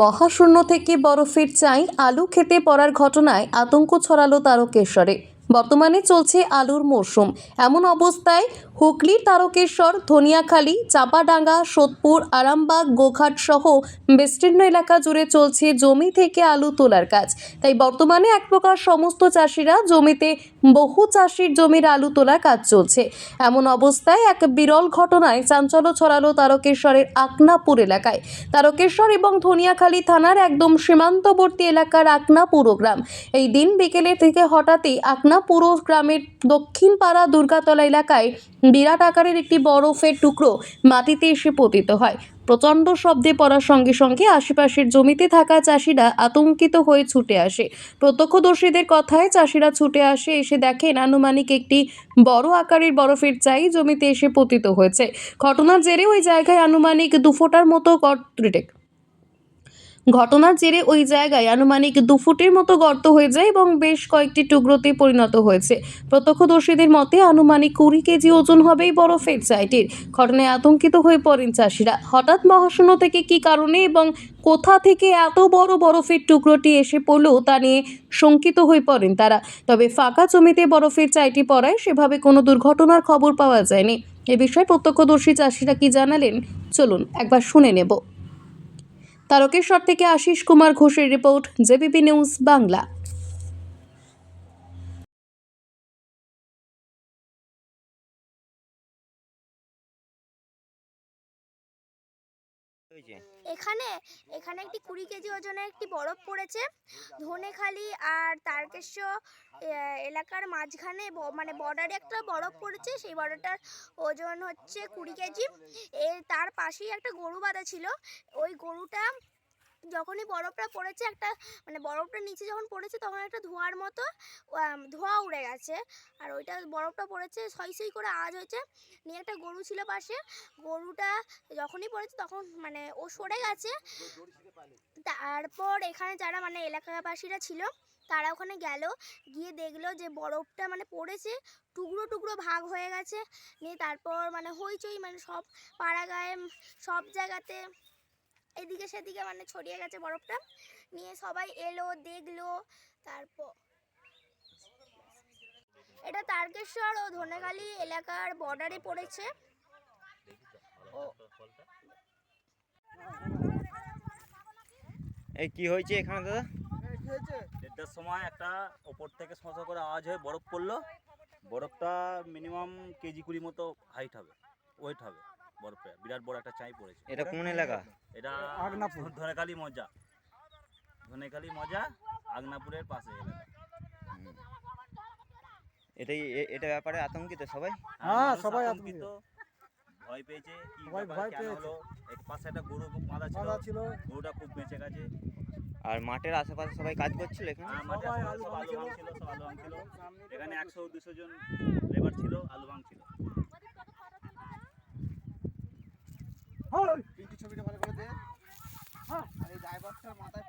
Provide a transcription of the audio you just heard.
মহাশূন্য থেকে বরফের চাই আলু খেতে পড়ার ঘটনায় আতঙ্ক ছড়ালো তারকেশ্বরে। বর্তমানে চলছে আলুর মরশুম। এমন অবস্থায় হুগলির তারকেশ্বর, ধনিয়াখালী, চাপাডাঙ্গা, সোদপুর, আরামবাগ, গোঘাট সহ বিস্তীর্ণ এলাকা জুড়ে চলছে জমি থেকে আলু তোলার কাজ। তাই বর্তমানে এক প্রকার সমস্ত চাষিরা জমিতে বহু চাষির জমির আলু তোলার কাজ চলছে। এমন অবস্থায় এক বিরল ঘটনায় চাঞ্চল্য ছড়ালো তারকেশ্বরের আকনাপুর এলাকায়। তারকেশ্বর এবং ধনিয়াখালী থানার একদম সীমান্তবর্তী এলাকার আকনাপুর গ্রাম। এই দিন বিকেলের থেকে হঠাৎই আকনাপুর গ্রামের দক্ষিণ পাড়া দুর্গাতলা এলাকায় বিরাট আকারের একটি বরফের টুকরো মাটিতে এসে পতিত হয়। প্রচণ্ড শব্দে পড়ার সঙ্গে সঙ্গে আশেপাশের জমিতে থাকা চাষিরা আতঙ্কিত হয়ে ছুটে আসে। প্রত্যক্ষদর্শীদের কথায় চাষিরা ছুটে আসে, এসে দেখেন আনুমানিক একটি বড় আকারের বরফের চাই জমিতে এসে পতিত হয়েছে। ঘটনার জেরে ওই জায়গায় আনুমানিক দু ফোঁটার মতো গর্ত ঘটনার জেরে ওই জায়গায় আনুমানিক দু ফুটের মতো গর্ত হয়ে যায় এবং বেশ কয়েকটি টুকরোতে পরিণত হয়েছে। প্রত্যক্ষদর্শীদের মতে, আনুমানিক কুড়ি কেজি ওজন হবে এই বরফের চাইটির ঘটনায় আতঙ্কিত হয়ে পড়েন চাষিরা। হঠাৎ মহাশূন্য থেকে কী কারণে এবং কোথা থেকে এত বড় বরফের টুকরোটি এসে পড়ল তা নিয়ে শঙ্কিত হয়ে পড়েন তারা। তবে ফাঁকা জমিতে বরফের চাইটি পড়ায় সেভাবে কোনো দুর্ঘটনার খবর পাওয়া যায়নি। এ বিষয়ে প্রত্যক্ষদর্শী চাষিরা কি জানালেন, চলুন একবার শুনে নেব। তারকেশ্বর থেকে আশিস কুমার ঘোষের রিপোর্ট জেবিপি নিউজ বাংলা। এখানে এখানে একটি কুড়ি কেজি ওজনের একটি বরফ পড়েছে। ধনেখালি আর তারকেশ্বর এলাকার মাঝখানে মানে বর্ডারে একটা বরফ পড়েছে। সেই বর্ডারটার ওজন হচ্ছে কুড়ি কেজি। এ, তার পাশেই একটা গরু বাঁধা ছিল। ওই গরুটা যখনই বরফটা পড়েছে একটা মানে বরফটা নিচে যখন পড়েছে তখন একটা ধোঁয়ার মতো ধোঁয়া উড়ে গেছে। আর ওইটা বরফটা পড়েছে, সই সই করে আওয়াজ হয়েছে। নিয়ে একটা গরু ছিল পাশে। গরুটা যখনই পড়েছে তখন মানে ও সরে গেছে। তারপর এখানে যারা মানে এলাকাবাসীরা ছিল, তারা ওখানে গেল। গিয়ে দেখল যে বরফটা মানে পড়েছে, টুকরো টুকরো ভাগ হয়ে গেছে। নিয়ে তারপর মানে হইচই মানে সব পাড়া গায়ে সব জায়গাতে এদিকে সেদিকে মানে ছড়িয়ে গেছে বরফটা। নিয়ে সবাই এলো দেখল তারপর এটা তারকেশ্বর ও ধনেখালি এলাকার বর্ডারে পড়েছে। ও এই কি হয়েছে এখানে দাদা? দেড়টার সময় একটা ওপর থেকে শঁ করে আওয়াজ হয়ে বরফ পড়ল। বরফটা মিনিমাম কেজি কুড়ি মতো হাইট হবে ওয়েট হবে। বরফে বিরাট বড় একটা চাই পড়েছে। এটা কোন এলাকা? এটা ধনেখালি মজা। ধনেখালি মজা আগনাপুরের পাশে এলাকা। এটাই এ- এটা ব্যাপারে আতঙ্কিত সবাই? হ্যাঁ, সবাই আতঙ্কিত। ভয় পেয়েছে কি ব্যাপার, ভয় পেয়েছে। এক পাশে একটা গরু বাঁধা ছিল। ছিল। গরুটা খুব বেঁচে গেছে। আর মাঠের আশেপাশে সবাই কাজ করছিল এখানে? আর মাঠে সবাই আলু সব আলু ভাঙছিল। ভাঙছিল সব আলু ভাঙছিল। এখানে একশো দুশো জন লেবার ছিল আলু ভাঙছিল। মাথায়